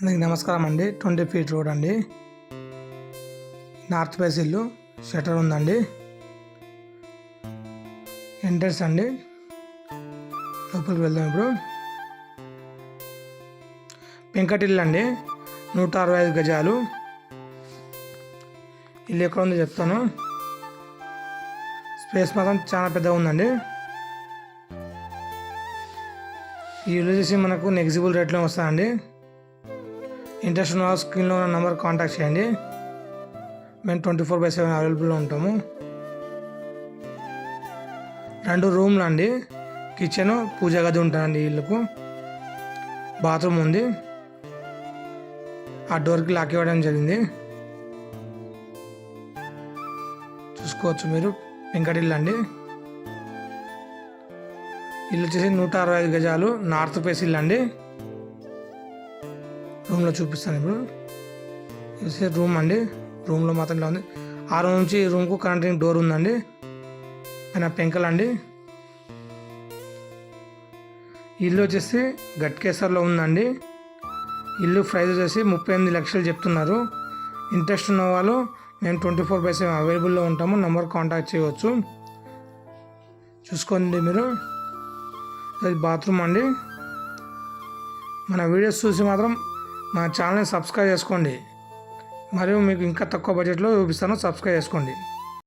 అందరికి నమస్కారం అండి. ట్వంటీ ఫీట్ రోడ్ అండి. నార్త్ ఫేస్ ఇల్లు షటర్ ఉందండి. ఎంట్రన్స్ అండి. లోపలికి వెళ్దాం ఇప్పుడు. పెంకటిల్లు అండి. నూట అరవై ఐదు గజాలు. ఇల్లు ఎక్కడ ఉందో చెప్తాను. స్పేస్ మాత్రం చాలా పెద్దగా ఉందండి. ఈ ఇల్లు వచ్చేసి మనకు నెగ్జిబుల్ రేట్లో వస్తాయండి ఇంట్రెస్ట్ ఉన్న స్క్రీన్లో ఉన్న నెంబర్ కాంటాక్ట్ చేయండి. మేము ట్వంటీ ఫోర్ బై సెవెన్ అవైలబుల్లో ఉంటాము. రెండు రూమ్లు అండి. కిచెన్ పూజ గది ఉంటుందండి ఈ ఇల్లుకు. బాత్రూమ్ ఉంది. ఆ డోర్కి లాక్ ఇవ్వడం జరిగింది. చూసుకోవచ్చు మీరు. వెంకటిల్లు అండి. ఇల్లు వచ్చేసి నూట అరవై ఐదు గజాలు నార్త్ ఫేస్ ఇల్లు అండి. రూమ్లో చూపిస్తాను ఇప్పుడు. ఇది రూమ్ అండి. రూమ్లో మాత్రం ఇలా ఉంది. ఆ రూమ్ నుంచి రూమ్కు కరెంటింగ్ డోర్ ఉందండి. ఆయన పెంకలు అండి. ఇల్లు వచ్చేసి గట్కేసర్లో ఉందండి. ఇల్లు ప్రైస్ వచ్చేసి ముప్పై ఎనిమిది లక్షలు చెప్తున్నారు. ఇంట్రెస్ట్ ఉన్న వాళ్ళు మేము ట్వంటీ ఫోర్ బై సెవెన్ అవైలబుల్లో ఉంటాము. నెంబర్ కాంటాక్ట్ చేయవచ్చు. చూసుకోండి మీరు. ఇది బాత్రూమ్ అండి. మన వీడియోస్ చూసి మాత్రం మా ఛానల్ని సబ్స్క్రైబ్ చేసుకోండి. మరియు మీకు ఇంకా తక్కువ బడ్జెట్లో చూపిస్తాను సబ్స్క్రైబ్ చేసుకోండి.